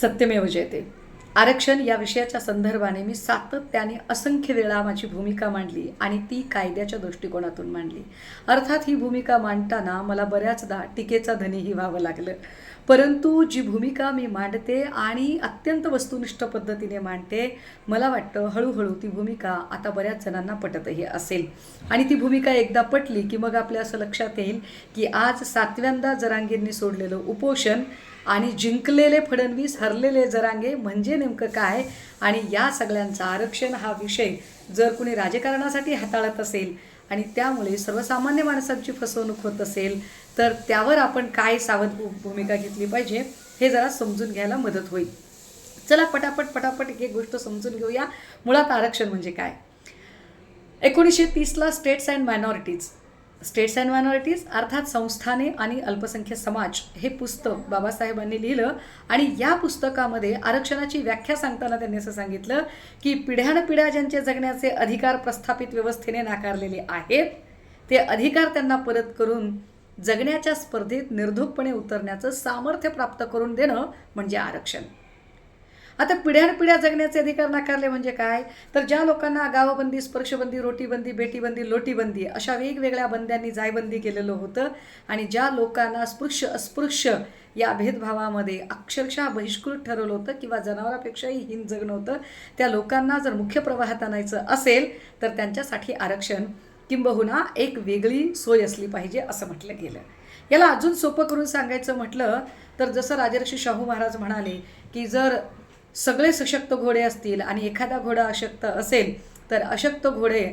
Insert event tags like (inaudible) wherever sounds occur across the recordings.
सत्यमेव जयते आरक्षण या विषयाच्या संदर्भाने मी सातत्याने असंख्य वेळा माझी भूमिका मांडली आणि ती कायद्याच्या दृष्टिकोनातून मांडली. अर्थात ही भूमिका मांडताना मला बऱ्याचदा टीकेचा धनीही व्हावं लागलं. परंतु जी भूमिका मी मांडते आणि अत्यंत वस्तुनिष्ठ पद्धतीने मांडते मला वाटतं हळूहळू ती भूमिका आता बऱ्याच जणांना पटतही असेल. आणि ती भूमिका एकदा पटली की मग आपल्या असं लक्षात येईल की आज सातव्यांदा जरांगीरनी सोडलेलं उपोषण आणि जिंकलेले फडणवीस हरलेले जरांगे म्हणजे नेमकं काय? आणि या सगळ्यांचा आरक्षण हा विषय जर कुणी राजकारणासाठी हाताळत असेल आणि त्यामुळे सर्वसामान्य माणसांची फसवणूक होत असेल तर त्यावर आपण काय सावध भू- भूमिका घेतली पाहिजे हे जरा समजून घ्यायला मदत होईल. चला पटापट पटापट एक गोष्ट समजून घेऊया. मुळात आरक्षण म्हणजे काय? एकोणीसशे तीसला states and minorities. States and minorities अर्थात संस्थाने आणि अल्पसंख्य समाज हे पुस्तक बाबासाहेबांनी लिहिलं. आणि या पुस्तकामध्ये आरक्षणाची व्याख्या सांगताना त्यांनी असं सांगितलं की पिढ्यानपिढ्या ज्यांचे जगण्याचे अधिकार प्रस्थापित व्यवस्थेने नाकारलेले आहेत ते अधिकार त्यांना परत करून जगण्याच्या स्पर्धेत निर्धोकपणे उतरण्याचं सामर्थ्य प्राप्त करून देणं म्हणजे आरक्षण. आता पिढ्यानपिढ्या जगण्याचे अधिकार नाकारले म्हणजे काय? तर ज्या लोकांना गावबंदी स्पर्शबंदी रोटीबंदी बेटीबंदी लोटीबंदी अशा वेगवेगळ्या बंद्यांनी जायबंदी केलेलं होतं आणि ज्या लोकांना स्पृश्य अस्पृश्य या भेदभावामध्ये अक्षरशः बहिष्कृत ठरवलं होतं किंवा जनावरापेक्षाही हिन जगणं होतं त्या लोकांना जर मुख्य प्रवाहात आणायचं असेल तर त्यांच्यासाठी आरक्षण किंबहुना एक वेगळी सोय असली पाहिजे असं म्हटलं गेलं. याला अजून सोपं करून सांगायचं म्हटलं तर जसं राजर्षी शाहू महाराज म्हणाले की जर सगळे सशक्त घोडे असतील आणि एखादा घोडा अशक्त असेल तर अशक्त घोडे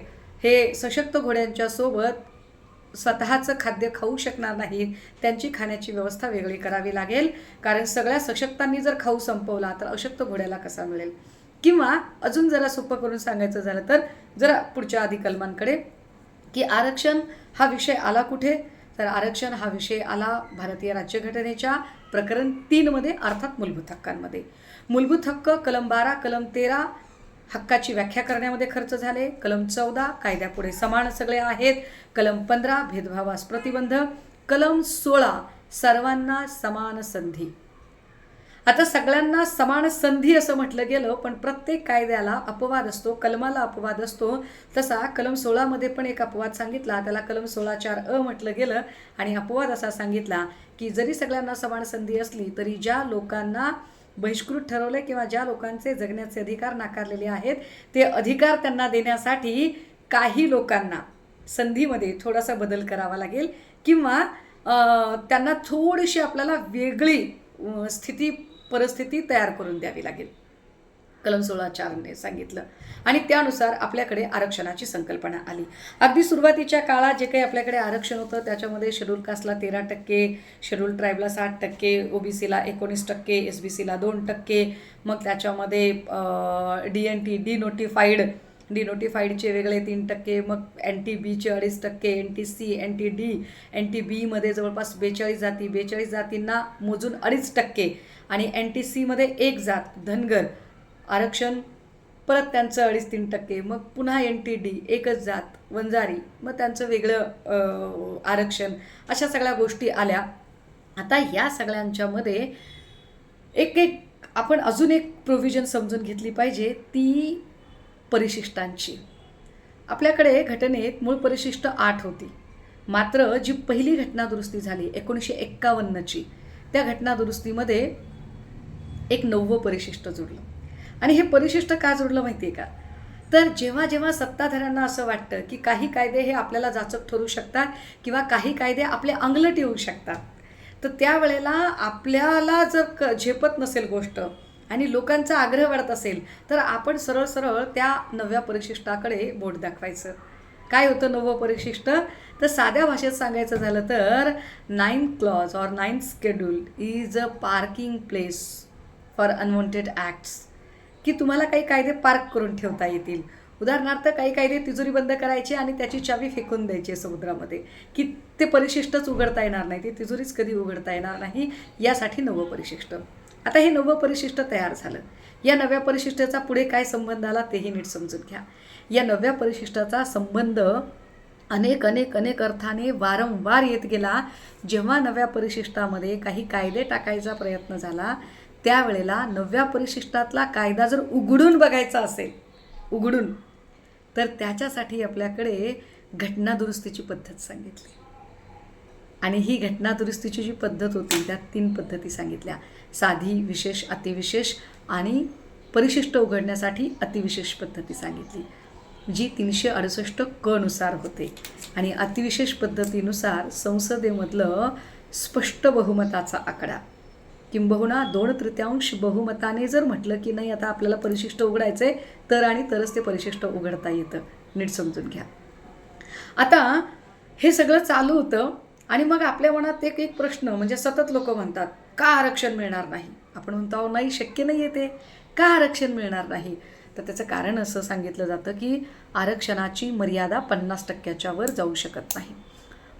हे सशक्त घोड्यांच्या सोबत स्वतःचं खाद्य खाऊ शकणार नाही. त्यांची खाण्याची व्यवस्था वेगळी करावी लागेल. कारण सगळ्या सशक्तांनी जर खाऊ संपवला तर अशक्त घोड्याला कसा मिळेल? किंवा अजून जरा सोपं करून सांगायचं झालं तर जरा पुढच्या आधी कलमांकडे की आरक्षण हा विषय आला कुठे? तर आरक्षण हा विषय आला भारतीय राज्यघटनेच्या प्रकरण तीनमध्ये अर्थात मूलभूत हक्कांमध्ये. मूलभूत हक्क कलम बारा कलम तेरा हक्काची व्याख्या करण्यामध्ये खर्च झाले. कलम चौदा कायद्यापुढे समान सगळे आहेत. कलम पंधरा भेदभावास प्रतिबंध. कलम सोळा सर्वांना समान संधी. आता सगळ्यांना समान संधी असं म्हटलं गेलं पण प्रत्येक कायद्याला अपवाद असतो कलमाला अपवाद असतो. तसा कलम सोळामध्ये पण एक अपवाद सांगितला त्याला कलम सोळा चार अ म्हटलं गेलं. आणि अपवाद असा सांगितला की जरी सगळ्यांना समान संधी असली तरी ज्या लोकांना बहिष्कृत ठरवले किंवा ज्या लोकांचे जगण्याचे अधिकार नाकारलेले आहेत ते अधिकार त्यांना देण्यासाठी काही लोकांना संधीमध्ये थोडासा बदल करावा लागेल किंवा त्यांना थोडीशी आपल्याला वेगळी स्थिती परिस्थिती तयार करून द्यावी लागेल. कलम सोळा चारने सांगितलं. आणि त्यानुसार आपल्याकडे आरक्षणाची संकल्पना आली. अगदी सुरुवातीच्या काळात जे काही आपल्याकडे आरक्षण होतं त्याच्यामध्ये शेड्यूल कास्टला तेरा टक्के शेड्यूल ट्राईबला साठ टक्के ओबीसीला एकोणीस टक्के एस बी सीला दोन टक्के. मग त्याच्यामध्ये D N T denotified डी नोटिफाईडचे वेगळे तीन टक्के. मग एन टी बीचे अडीच टक्के N T C N T D N T बीमध्ये जवळपास बेचाळीस जाती. बेचाळीस जातींना मोजून अडीच टक्के. आणि एन टी सीमध्ये एक जात धनगर. आरक्षण परत त्यांचं अडीच तीन टक्के मग पुन्हा एन टी डी एकच जात वंजारी मग त्यांचं वेगळं आरक्षण अशा सगळ्या गोष्टी आल्या. आता या सगळ्यांच्यामध्ये एक एक आपण अजून एक प्रोव्हिजन समजून घेतली पाहिजे ती परिशिष्टांची. आपल्याकडे घटनेत मूळ परिशिष्ट आठ होती. मात्र जी पहिली घटनादुरुस्ती झाली एकोणीसशे एक्कावन्नची त्या घटनादुरुस्तीमध्ये एक नववं परिशिष्ट जुडलं. आणि हे परिशिष्ट का जोडलं माहिती आहे का? तर जेव्हा जेव्हा सत्ताधाऱ्यांना असं वाटतं की काही कायदे हे आपल्याला जाचक ठरू शकतात किंवा काही कायदे आपले अंगलट येऊ शकतात तर त्यावेळेला आपल्याला जर क झेपत नसेल गोष्ट आणि लोकांचा आग्रह वाढत असेल तर आपण सरळ सरळ त्या नव्या परिशिष्टाकडे बोट दाखवायचं. काय होतं नवं परिशिष्ट? तर साध्या भाषेत सांगायचं झालं तर nine clause or nine schedule is a parking place for unwanted acts की तुम्हाला काही कायदे पार्क करून ठेवता येतील. उदाहरणार्थ काही कायदे तिजोरी बंद करायचे आणि त्याची चावी फेकून द्यायची समुद्रामध्ये. की ते परिशिष्टच उघडता येणार नाही ते तिजोरीच कधी उघडता येणार नाही यासाठी नवं परिशिष्ट. आता हे नवं परिशिष्ट तयार झालं. या नव्या परिशिष्टाचा पुढे काय संबंध आला तेही नीट समजून घ्या. या नव्या परिशिष्टाचा संबंध अनेक अनेक अनेक अर्थाने वारंवार येत गेला. जेव्हा नव्या परिशिष्टामध्ये काही कायदे टाकायचा प्रयत्न झाला त्यावेळेला नवव्या परिशिष्टातला कायदा जर उघडून बघायचा असेल उघडून तर त्याच्यासाठी आपल्याकडे घटनादुरुस्तीची पद्धत सांगितली. आणि ही घटनादुरुस्तीची जी पद्धत होती त्यात तीन पद्धती सांगितल्या. साधी विशेष अतिविशेष आणि परिशिष्ट उघडण्यासाठी अतिविशेष पद्धती सांगितली जी तीनशे अडुसष्ट कनुसार होते. आणि अतिविशेष पद्धतीनुसार संसदेमधलं स्पष्ट बहुमताचा आकडा किंबहुना दोन तृतीयांश बहुमताने जर म्हटलं की नाही आता आपल्याला परिशिष्ट उघडायचं आहे तर आणि तरच ते परिशिष्ट उघडता येतं. नीट समजून घ्या. आता हे सगळं चालू होतं आणि मग आपल्या मनात एक एक प्रश्न म्हणजे सतत लोक म्हणतात का आरक्षण मिळणार नाही? आपण म्हणतो "अहो, नाही शक्य नाही येते का आरक्षण मिळणार नाही? तर त्याचं कारण असं सांगितलं जातं की आरक्षणाची मर्यादा पन्नास टक्क्याच्या वर जाऊ शकत नाही.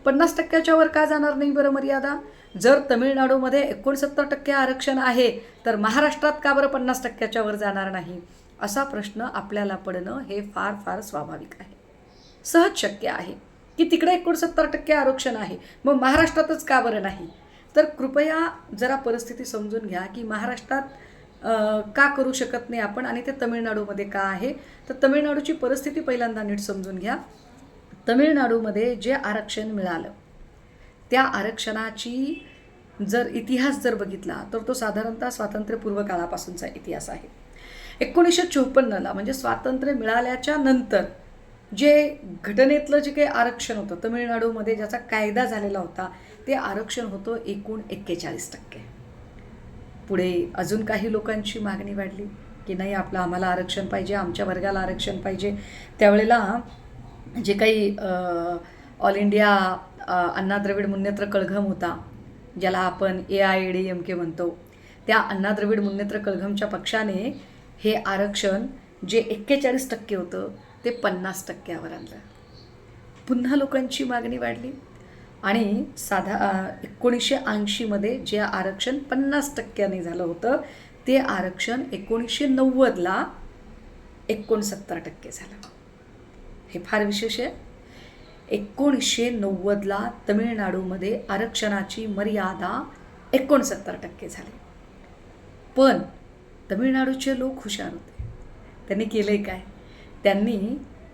पन्नास टक्क्याच्या वर का जाणार नाही बरं मर्यादा? जर तमिळनाडूमध्ये एकोणसत्तर टक्के आरक्षण आहे तर महाराष्ट्रात का बरं पन्नास टक्क्याच्या वर जाणार नाही? असा प्रश्न आपल्याला पडणं हे फार फार स्वाभाविक आहे. सहज शक्य आहे की तिकडे एकोणसत्तर टक्के आरक्षण आहे मग महाराष्ट्रातच का बरं नाही? तर कृपया जरा परिस्थिती समजून घ्या की महाराष्ट्रात का करू शकत नाही आपण आणि ते तमिळनाडूमध्ये का आहे? तर तमिळनाडूची परिस्थिती पहिल्यांदा नीट समजून घ्या. तमिळनाडूमध्ये जे आरक्षण मिळालं त्या आरक्षणाची जर इतिहास जर बघितला तर तो साधारणतः स्वातंत्र्यपूर्व काळापासूनचा इतिहास आहे. एकोणीसशे चोपन्नला म्हणजे स्वातंत्र्य मिळाल्याच्या नंतर जे घटनेतलं जे काही आरक्षण होतं तमिळनाडूमध्ये ज्याचा कायदा झालेला होता ते आरक्षण होतं एकूण एक्केचाळीस टक्के. पुढे अजून काही लोकांची मागणी वाढली की नाही आपलं आम्हाला आरक्षण पाहिजे आमच्या वर्गाला आरक्षण पाहिजे. त्यावेळेला जे काही ऑल इंडिया अण्णा द्रविड मुन्नेत्र कळघम होता ज्याला आपण A I D M K म्हणतो त्या अण्णा द्रविड मुन्नेत्र कळघमच्या पक्षाने हे आरक्षण जे एक्केचाळीस टक्के होतं ते पन्नास टक्क्यावर आणलं. पुन्हा लोकांची मागणी वाढली. आणि साधा एकोणीसशे ऐंशीमध्ये जे आरक्षण पन्नास टक्क्याने झालं होतं ते आरक्षण एकोणीसशे नव्वदला एकोणसत्तर टक्के झालं. हे फार विशेष आहे. एकोणीसशे नव्वदला तमिळनाडूमध्ये आरक्षणाची मर्यादा एकोणसत्तर टक्के झाली. पण तमिळनाडूचे लोक हुशार होते. त्यांनी केलं आहे काय? त्यांनी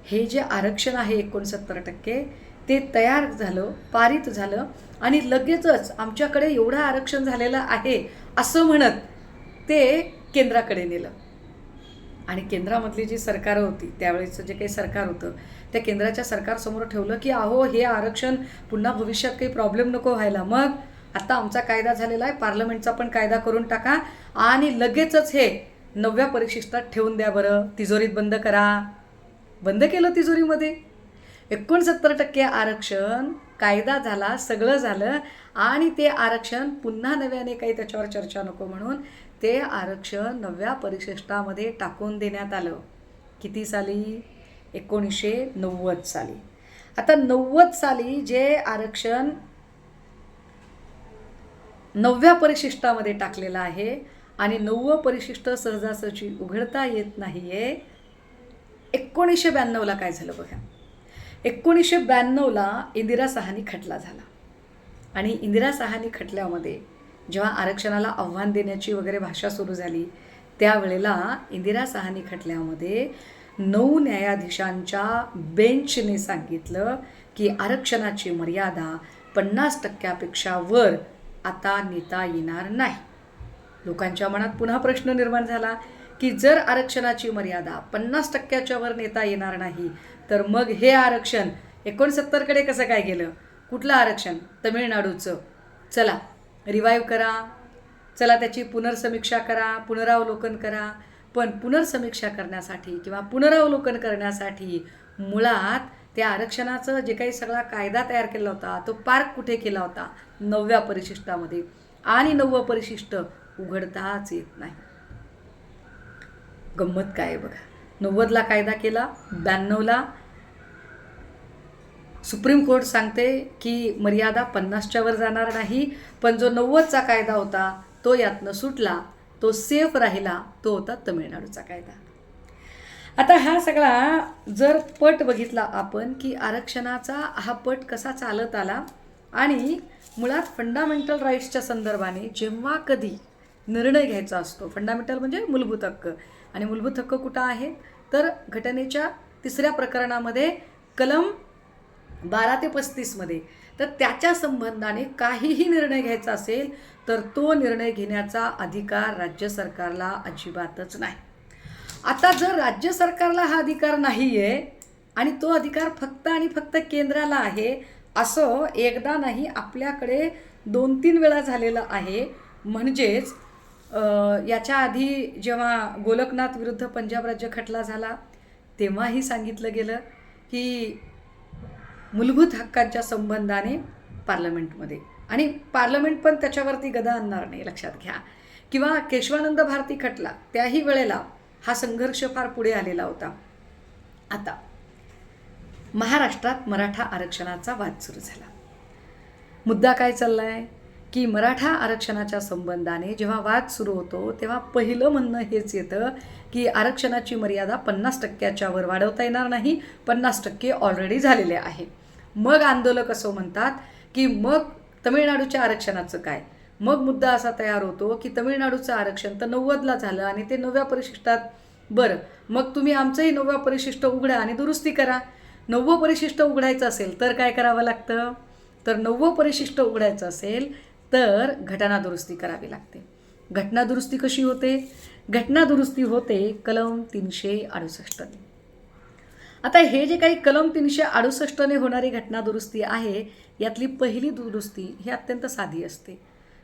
हे जे आरक्षण आहे एकोणसत्तर टक्के ते तयार झालं पारित झालं आणि लगेचच आमच्याकडे एवढं आरक्षण झालेलं आहे असं म्हणत ते केंद्राकडे नेलं. आणि केंद्रामधली जी सरकार होती त्यावेळेचं जे काही सरकार होतं त्या केंद्राच्या सरकारसमोर ठेवलं की अहो हे आरक्षण पुन्हा भविष्यात काही प्रॉब्लेम नको व्हायला. मग आता आमचा कायदा झालेला आहे पार्लमेंटचा पण कायदा करून टाका आणि लगेचच हे नवव्या परिशिष्टात ठेवून द्या बरं. तिजोरीत बंद करा. बंद केलं तिजोरीमध्ये. एकोणसत्तर टक्के आरक्षण कायदा झाला सगळं झालं आणि ते आरक्षण पुन्हा नव्याने काही त्याच्यावर चर्चा नको म्हणून ते आरक्षण नवव्या परिशिष्टामध्ये टाकून देण्यात आलं. किती साली? एकोणीसशे नव्वद साली. आता नव्वद साली जे आरक्षण नवव्या परिशिष्टामध्ये टाकलेलं आहे आणि नववं परिशिष्ट सहजासहजी उघडता येत नाही आहे एकोणीसशे ब्याण्णवला काय झालं बघा? एकोणीसशे ब्याण्णवला इंदिरा सहानी खटला झाला. आणि इंदिरा सहानी खटल्यामध्ये जेव्हा आरक्षणाला आव्हान देण्याची वगैरे भाषा सुरू झाली त्यावेळेला इंदिरा सहानी खटल्यामध्ये नऊ न्यायाधीशांच्या बेंचने सांगितलं की आरक्षणाची मर्यादा पन्नास टक्क्यापेक्षा वर आता नेता येणार नाही. लोकांच्या मनात पुन्हा प्रश्न निर्माण झाला की जर आरक्षणाची मर्यादा पन्नास टक्क्याच्या वर नेता येणार नाही तर मग हे आरक्षण एकोणसत्तरकडे कसं काय गेलं? कुठलं आरक्षण? तमिळनाडूचं. चला रिवाईव करा. चला त्याची पुनर्समीक्षा करा पुनरावलोकन करा. पण पुनर्समीक्षा करण्यासाठी किंवा पुनरावलोकन करण्यासाठी मुळात त्या आरक्षणाचं जे काही सगळा कायदा तयार केला होता तो पार्क कुठे केला होता? नवव्या परिशिष्टामध्ये. आणि नववं परिशिष्ट उघडताच येत नाही. गंमत काय बघा. नव्वदला कायदा केला ब्याण्णवला सुप्रीम कोर्ट सांगते की मर्यादा पन्नासच्या वर जाणार नाही पण जो नव्वदचा कायदा होता तो यातनं सुटला. तो सेफ राहिला तो होता तमिळनाडूचा कायदा. आता हा सगळा जर पट बघितला आपण की आरक्षणाचा हा पट कसा चालत आला आणि मुळात फंडामेंटल राईट्सच्या संदर्भाने जेव्हा कधी निर्णय घ्यायचा असतो फंडामेंटल म्हणजे मूलभूत हक्क. आणि मूलभूत हक्क कुठं आहे तर घटनेच्या तिसऱ्या प्रकरणामध्ये कलम बारा ते पस्तीसमध्ये तर त्याच्या संबंधाने काहीही निर्णय घ्यायचा असेल तर तो निर्णय घेण्याचा अधिकार राज्य सरकारला अजिबातच नाही. आता जर राज्य सरकारला हा अधिकार नाही आहे आणि तो अधिकार फक्त आणि फक्त केंद्राला आहे असं एकदा नाही आपल्याकडे दोन तीन वेळा झालेलं आहे. म्हणजेच याच्या आधी जेव्हा गोलकनाथ विरुद्ध पंजाब राज्य खटला झाला तेव्हाही सांगितलं गेलं की मूलभूत हक्कांच्या संबंधाने पार्लमेंटमध्ये. आणि पार्लमेंट पण त्याच्यावरती गदा आणणार नाही लक्षात घ्या. किंवा केशवानंद भारती खटला त्याही वेळेला हा संघर्ष फार पुढे आलेला होता. आता महाराष्ट्रात मराठा आरक्षणाचा वाद सुरू झाला. मुद्दा काय चालला आहे की मराठा आरक्षणाच्या संबंधाने जेव्हा वाद सुरू होतो तेव्हा पहिलं म्हणणं हेच येतं की आरक्षणाची मर्यादा पन्नास टक्क्याच्या वर वाढवता येणार नाही पन्नास टक्के ऑलरेडी झालेले आहे. मग आंदोलक असं म्हणतात की मग तमिळनाडूच्या आरक्षणाचं काय? मग मुद्दा असा तयार होतो की तमिळनाडूचं आरक्षण तर नव्वदला झालं आणि ते नवव्या परिशिष्टात बरं मग तुम्ही आमचंही नवव्या परिशिष्ट उघडा आणि दुरुस्ती करा. नववं परिशिष्ट उघडायचं असेल तर काय करावं लागतं? तर नववं परिशिष्ट उघडायचं असेल तर घटना दुरुस्ती करावी लागते. घटना दुरुस्ती कशी होते? घटना दुरुस्ती होते कलम तीनशे अडुसष्टने आता हे जे काही कलम तीनशे अडुसष्टने होणारी घटना दुरुस्ती आहे यातली पहिली दुरुस्ती ही अत्यंत साधी असते.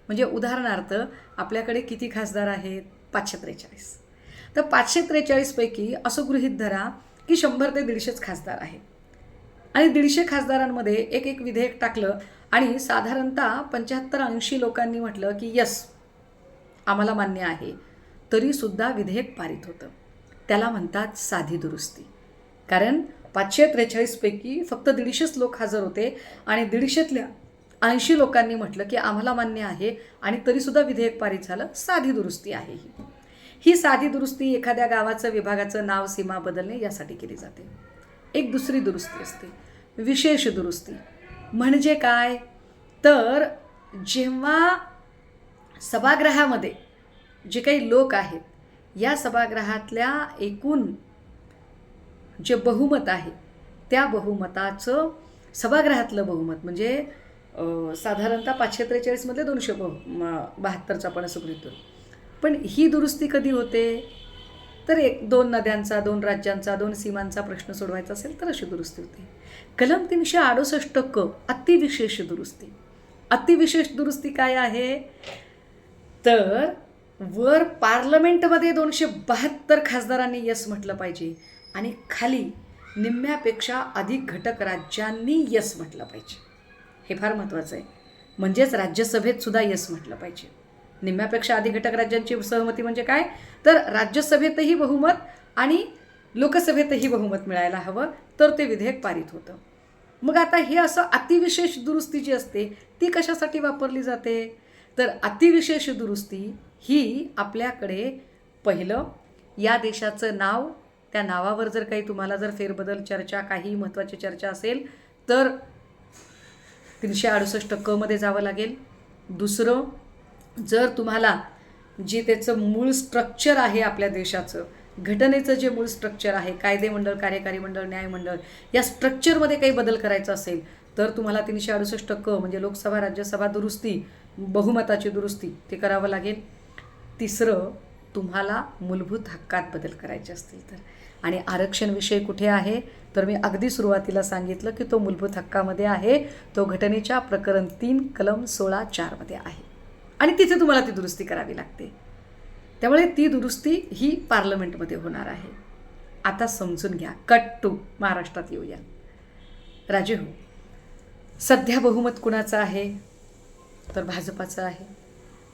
म्हणजे उदाहरणार्थ आपल्याकडे किती खासदार आहेत? पाचशे त्रेचाळीस. तर पाचशे त्रेचाळीसपैकी असं गृहीत धरा की शंभर ते दीडशेच खासदार आहेत. आणि दीडशे खासदारांमध्ये एक एक विधेयक टाकलं आणि साधारणतः पंच्याहत्तर ऐंशी लोकांनी म्हटलं की यस आम्हाला मान्य आहे. तरीसुद्धा विधेयक पारित होतं. त्याला म्हणतात साधी दुरुस्ती. कारण पाचशे त्रेचाळीसपैकी फक्त दीडशेच लोक हजर होते आणि दीडशेतल्या ऐंशी लोकांनी म्हटलं की आम्हाला मान्य आहे आणि तरीसुद्धा विधेयक पारित झालं. साधी दुरुस्ती आहे ही. ही साधी दुरुस्ती एखाद्या गावाचं विभागाचं नाव सीमा बदलणे यासाठी केली जाते. एक दुसरी दुरुस्ती असते. विशेष दुरुस्ती. म्हणजे काय? तर जेव्हा सभागृहामध्ये जे काही लोक आहेत या सभागृहातल्या एकूण जे बहुमत आहे त्या बहुमताचं सभागृहातलं बहुमत म्हणजे साधारणतः पाचशे त्रेचाळीसमधले दोनशे बहु बहात्तरचा आपण असं गृहित पण ही दुरुस्ती कधी होते? तर एक दोन नद्यांचा दोन राज्यांचा दोन सीमांचा प्रश्न सोडवायचा असेल तर अशी दुरुस्ती होते. कलम तीनशे अडुसष्ट क अतिविशेष दुरुस्ती. अतिविशेष दुरुस्ती काय आहे? तर वर पार्लमेंटमध्ये दोनशे बहात्तर खासदारांनी यस म्हटलं पाहिजे. आणि खाली निम्म्यापेक्षा अधिक घटक राज्यांनी यस म्हटलं पाहिजे. हे फार महत्त्वाचं आहे. म्हणजेच राज्यसभेत सुद्धा यस म्हटलं पाहिजे. निम्म्यापेक्षा अधिक घटक राज्यांची सहमती म्हणजे काय? तर राज्यसभेतही बहुमत आणि लोकसभेतही बहुमत मिळायला हवं तर ते विधेयक पारित होतं. मग आता हे असं अतिविशेष दुरुस्ती जी असते ती कशासाठी वापरली जाते? तर अतिविशेष दुरुस्ती ही आपल्याकडे पहिलं या देशाचं नाव त्या नावावर जर काही तुम्हाला जर फेरबदल चर्चा काही महत्त्वाची चर्चा असेल तर तीनशे अडुसष्ट कमध्ये जावं लागेल. दुसरं जर तुम्हाला जे त्याचं मूळ स्ट्रक्चर आहे आपल्या देशाचं घटनेचं जे मूळ स्ट्रक्चर आहे कायदेमंडळ कार्यकारी मंडळ न्यायमंडळ या स्ट्रक्चरमध्ये काही बदल करायचा असेल तर तुम्हाला तीनशे अडुसष्ट क म्हणजे लोकसभा राज्यसभा दुरुस्ती बहुमताची दुरुस्ती ते करावं लागेल. तिसरं तुम्हाला मूलभूत हक्कात बदल करायचे असतील तर. आणि आरक्षण विषय कुठे आहे? तर मी अगदी सुरुवातीला सांगितलं की तो मूलभूत हक्कामध्ये आहे. तो घटनेच्या प्रकरण तीन कलम सोळा चारमध्ये आहे. आणि तिथे तुम्हाला ती दुरुस्ती करावी लागते. त्यामुळे ती दुरुस्ती ही पार्लमेंटमध्ये होणार आहे. आता समजून घ्या. Cut to. महाराष्ट्रात येऊया. राजे हो सध्या बहुमत कुणाचं आहे? तर भाजपाचं आहे.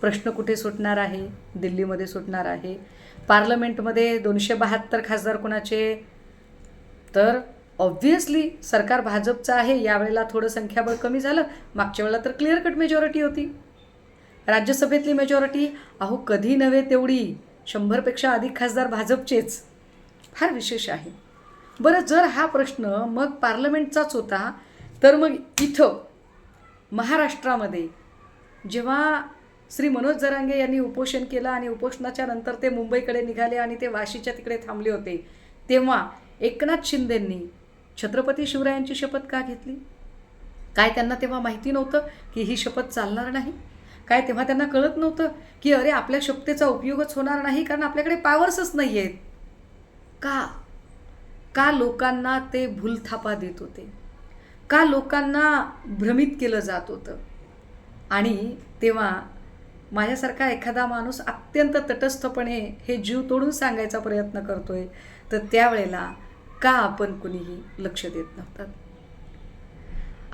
प्रश्न कुठे सुटणार आहे? दिल्लीमध्ये सुटणार आहे. पार्लमेंटमध्ये दोनशे बहात्तर खासदार कोणाचे? तर ऑब्व्हियसली सरकार भाजपचं आहे यावेळेला थोडं संख्याबळ कमी झालं. मागच्या वेळेला तर क्लिअर कट मेजॉरिटी होती. राज्यसभेतली मेजॉरिटी अहो कधी नव्हे तेवढी. शंभरपेक्षा अधिक खासदार भाजपचेच. फार विशेष आहे. बरं जर हा प्रश्न मग पार्लमेंटचाच होता तर मग इथं महाराष्ट्रामध्ये जेव्हा श्री मनोज जरांगे यांनी उपोषण केलं आणि उपोषणाच्या नंतर ते मुंबईकडे निघाले आणि ते वाशीच्या तिकडे थांबले होते. तेव्हा एकनाथ शिंदेंनी छत्रपती शिवरायांची शपथ का घेतली? काय त्यांना तेव्हा माहिती नव्हतं की ही शपथ चालणार नाही? काय तेव्हा त्यांना कळत नव्हतं की अरे आपल्या शपथेचा उपयोगच होणार नाही कारण आपल्याकडे पॉवर्सच नाही आहेत का? का लोकांना ते भूलथापा देत होते? का लोकांना भ्रमित केलं जात होतं? आणि तेव्हा माझ्यासारखा एखादा माणूस अत्यंत तटस्थपणे हे जीव तोडून सांगायचा प्रयत्न करतो आहे तर त्यावेळेला का आपण कुणीही लक्ष देत नव्हतात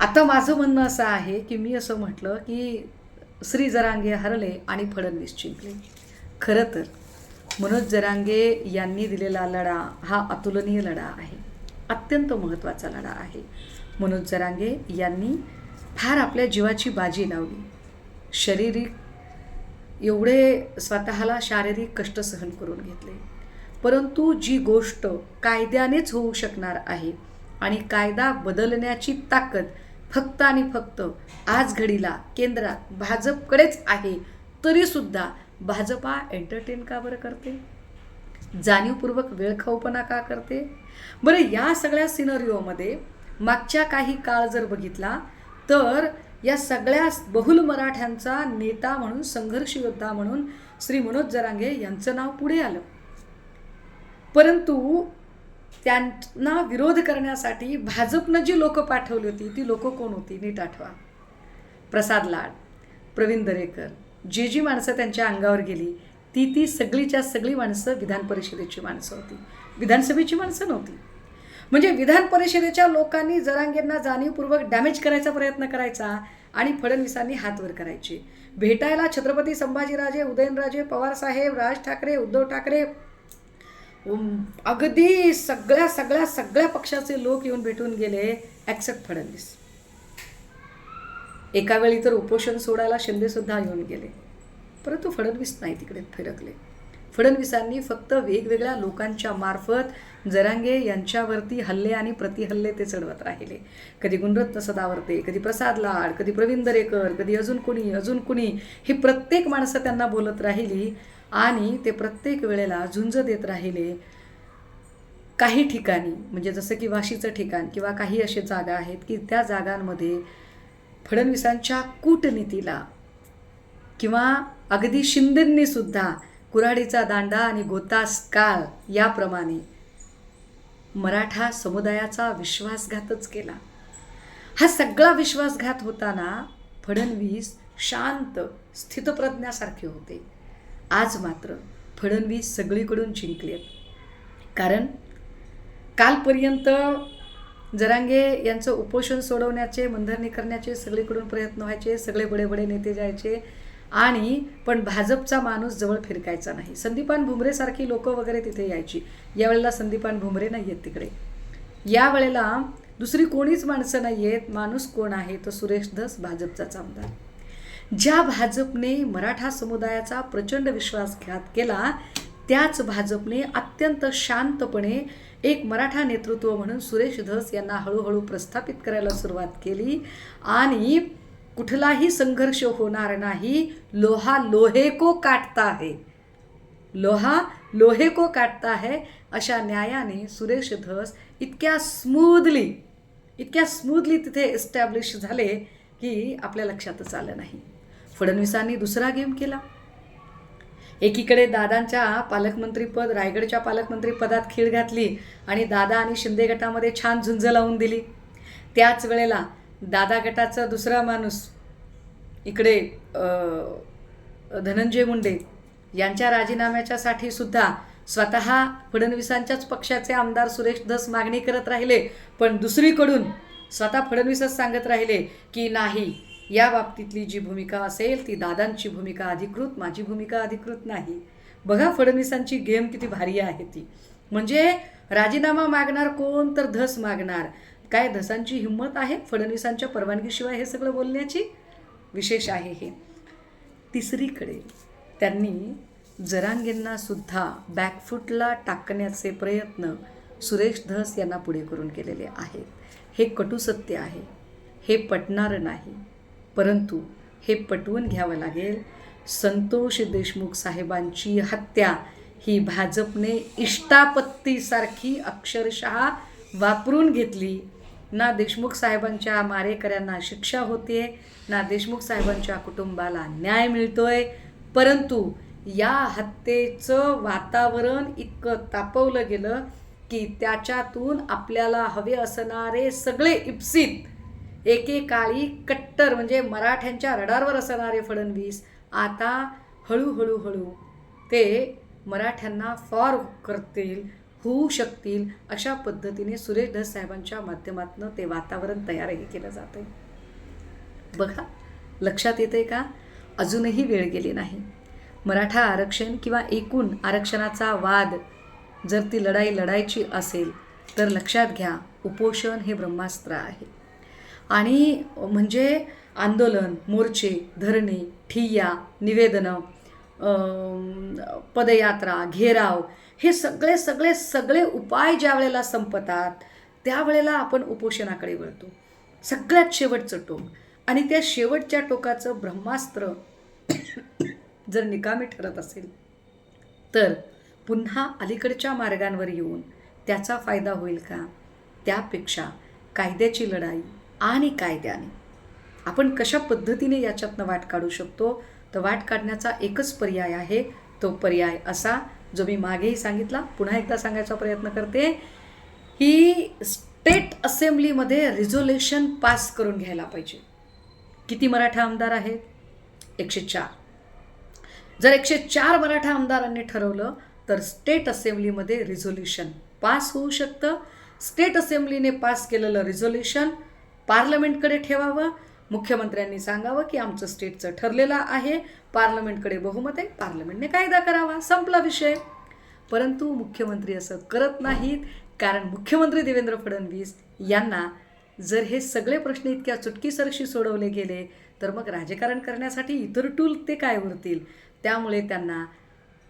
आता माझं म्हणणं असं आहे की मी असं म्हटलं की श्री जरांगे हरले आणि फडणवीस जिंकले. खरं तर मनोज जरांगे यांनी दिलेला लढा हा अतुलनीय लढा आहे. अत्यंत महत्त्वाचा लढा आहे. मनोज जरांगे यांनी फार आपल्या जीवाची बाजी लावली. शारीरिक एवढे स्वतःला शारीरिक कष्ट सहन करून घेतले. परंतु जी गोष्ट कायद्यानेच होऊ शकणार आहे आणि कायदा बदलण्याची ताकद फक्त आणि फक्त आज घडीला केंद्रात भाजपकडेच आहे तरीसुद्धा भाजपा एंटरटेन का बरं करते? जाणीवपूर्वक वेळखाऊपणा का करते? बरं या सगळ्या सिनरिओमध्ये मागच्या काही काळ जर बघितला तर या सगळ्या बहुल मराठ्यांचा नेता म्हणून संघर्ष योद्धा म्हणून श्री मनोज जरांगे यांचं नाव पुढे आलं. परंतु त्यांना विरोध करण्यासाठी भाजपनं जी लोकं पाठवली होती ती लोकं कोण होती? नीट आठवा. प्रसाद लाड प्रवीण दरेकर जी जी माणसं त्यांच्या अंगावर गेली ती ती सगळीच्या सगळी माणसं विधान परिषदेची माणसं होती. विधानसभेची माणसं नव्हती. म्हणजे विधान परिषदेच्या लोकांनी जरांगेंना जाणीवपूर्वक डॅमेज करायचा प्रयत्न करायचा आणि फडणवीसांनी हातवर करायचे. भेटायला छत्रपती संभाजीराजे उदयनराजे पवारसाहेब राज ठाकरे उद्धव ठाकरे अगदी सगळ्या सगळ्या सगळ्या पक्षाचे लोक येऊन भेटून गेले ॲक्सेप्ट फडणवीस. एका वेळी तर उपोषण सोडायला शिंदेसुद्धा येऊन गेले. परंतु फडणवीस नाही तिकडे फिरकले. फडणवीसांनी फक्त वेगवेगळ्या लोकांच्या मार्फत जरांगे यांच्यावरती हल्ले आणि प्रतिहल्ले ते चढवत राहिले. कधी गुणरत्न सदावर्ते कधी प्रसाद लाड कधी प्रवीण दरेकर कधी अजून कुणी अजून कुणी ही प्रत्येक माणसं त्यांना बोलत राहिली आणि ते प्रत्येक वेळेला झुंज देत राहिले काही ठिकाणी. म्हणजे जसं की वाशीचं ठिकाण किंवा काही असे जागा आहेत की त्या जागांमध्ये फडणवीसांच्या कूटनीतीला किंवा अगदी शिंदेंनीसुद्धा कुऱ्हाडीचा दांडा आणि गोतास काळ याप्रमाणे मराठा समुदायाचा विश्वासघातच केला. हा सगळा विश्वासघात होताना फडणवीस शांत स्थितप्रज्ञासारखे होते. आज मात्र फडणवीस सगळीकडून जिंकलेत. कारण कालपर्यंत जरांगे यांचं उपोषण सोडवण्याचे मंधरणी करण्याचे सगळीकडून प्रयत्न व्हायचे सगळे बडे बडे नेते जायचे आणि पण भाजपचा माणूस जवळ फिरकायचा नाही. संदीपान भुमरेसारखी लोकं वगैरे तिथे यायची. यावेळेला संदीपान भुमरे नाही आहेत तिकडे. यावेळेला दुसरी कोणीच माणसं नाही आहेत. माणूस कोण आहे? तो सुरेश धस भाजपचाच आमदार. ज्या भाजपने मराठा समुदायाचा प्रचंड विश्वासघात केला त्याच भाजपने अत्यंत शांतपणे एक मराठा नेतृत्व म्हणून सुरेश धस यांना हळूहळू प्रस्थापित करायला सुरुवात केली आणि कुठलाही संघर्ष होणार नाही. लोहा लोहे को काटता है. लोहा लोहे को काटता है अशा न्यायाने सुरेश धस इतक्या स्मूदली इतक्या स्मूदली तिथे एस्टॅब्लिश झाले की आपल्या लक्षातच आलं नाही. फडणवीसांनी दुसरा गेम केला. एकीकडे दादांच्या पालकमंत्रीपद रायगडच्या पालकमंत्रीपदात खीळ घातली आणि दादा आणि शिंदे गटामध्ये छान झुंज लावून दिली. त्याच वेळेला दादा गटाचा दुसरा माणूस इकडे धनंजय मुंडे यांच्या राजीनाम्याच्यासाठी सुद्धा स्वतः फडणवीसांच्याच पक्षाचे आमदार सुरेश धस मागणी करत राहिले. पण दुसरीकडून स्वतः फडणवीसच सांगत राहिले की नाही या बाबतीतली जी भूमिका असेल ती दादांची भूमिका अधिकृत माझी भूमिका अधिकृत नाही. बघा फडणवीसांची गेम किती भारी आहे ती. म्हणजे राजीनामा मागणार कोण तर धस मागणार. काय धसांची हिंमत आहे फडणवीसांच्या परवानगीशिवाय हे सगळं बोलण्याची? विशेष आहे हे. तिसरीकडे त्यांनी जरांगेंनासुद्धा सुद्धा टाकण्याचे प्रयत्न सुरेश धस यांना पुढे करून केलेले आहेत. हे कटु सत्य आहे. हे पटणारं नाही. परंतु हे पटवून घ्यावं लागेल. संतोष देशमुख साहेबांची हत्या ही भाजपने इष्टापत्तीसारखी अक्षरशः वापरून घेतली. ना देशमुख साहेबांच्या मारेकऱ्यांना शिक्षा होते ना देशमुख साहेबांच्या कुटुंबाला न्याय मिळतोय. परंतु या हत्येचं वातावरण इतकं तापवलं गेलं की त्याच्यातून आपल्याला हवे असणारे सगळे इप्सित एकेकाळी कट्टर म्हणजे मराठ्यांच्या रडारवर असणारे फडणवीस आता हळूहळू हळू ते मराठ्यांना फॉर करतील. होऊ शकतील अशा पद्धतीने सुरेश धस साहेबांच्या माध्यमातून ते वातावरण तयारही केलं जातं बघा लक्षात येते का? अजूनही वेळ गेली नाही. मराठा आरक्षण किंवा एकूण आरक्षणाचा वाद जर ती लढाई लढायची असेल तर लक्षात घ्या उपोषण हे ब्रह्मास्त्र आहे. आणि म्हणजे आंदोलन मोर्चे धरणे ठिय्या निवेदनं पदयात्रा घेराव हे सगळे सगळे सगळे उपाय ज्या वेळेला संपतात त्यावेळेला आपण उपोषणाकडे वळतो. सगळ्यात शेवटचं टोक. आणि त्या शेवटच्या टोकाचं ब्रह्मास्त्र (coughs) जर निकामी ठरत असेल तर पुन्हा अलीकडच्या मार्गांवर येऊन त्याचा फायदा होईल का? त्यापेक्षा कायद्याची लढाई आणि कायद्याने. आपण कशा पद्धतीने याच्यातनं वाट काढू शकतो? तर वाट काढण्याचा एकच पर्याय आहे तो पर्याय असा जो मी मागेही सांगितला पुन्हा एकदा सांगायचा प्रयत्न करते ही स्टेट असेंब्लीमध्ये रिझोल्युशन पास करून घ्यायला पाहिजे. किती मराठा आमदार आहेत? एकशे चार. जर एकशे चार मराठा आमदारांनी ठरवलं तर स्टेट असेंब्लीमध्ये रिझोल्युशन पास होऊ शकतं. स्टेट असेंब्लीने पास केलेलं रिझोल्युशन पार्लमेंटकडे ठेवावं. मुख्यमंत्र्यांनी सांगावं की आमचं स्टेटचं ठरलेलं आहे. पार्लमेंटकडे बहुमत आहे. पार्लमेंटने कायदा करावा. संपला विषय. परंतु मुख्यमंत्री असं करत नाहीत. कारण मुख्यमंत्री देवेंद्र फडणवीस यांना जर हे सगळे प्रश्न इतक्या चुटकीसरशी सोडवले गेले तर मग राजकारण करण्यासाठी इतर टूल ते काय उरतील? त्यामुळे त्यांना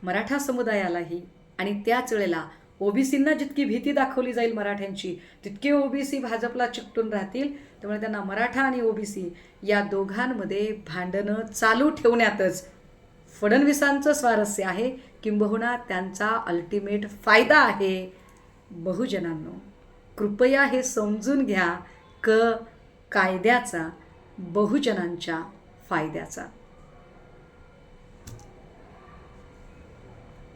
मराठा समुदायालाही आणि त्याच वेळेला ओबीसींना जितकी भीती दाखवली जाईल मराठ्यांची तितके ओबीसी भाजपला चिकटून राहतील. त्यामुळे त्यांना मराठा आणि ओबीसी या दोघांमध्ये भांडणं चालू ठेवण्यातच फडणवीसांचं स्वारस्य आहे. किंबहुना त्यांचा अल्टिमेट फायदा आहे. बहुजनांनो कृपया हे समजून घ्या क कायद्याचा बहुजनांच्या फायद्याचा.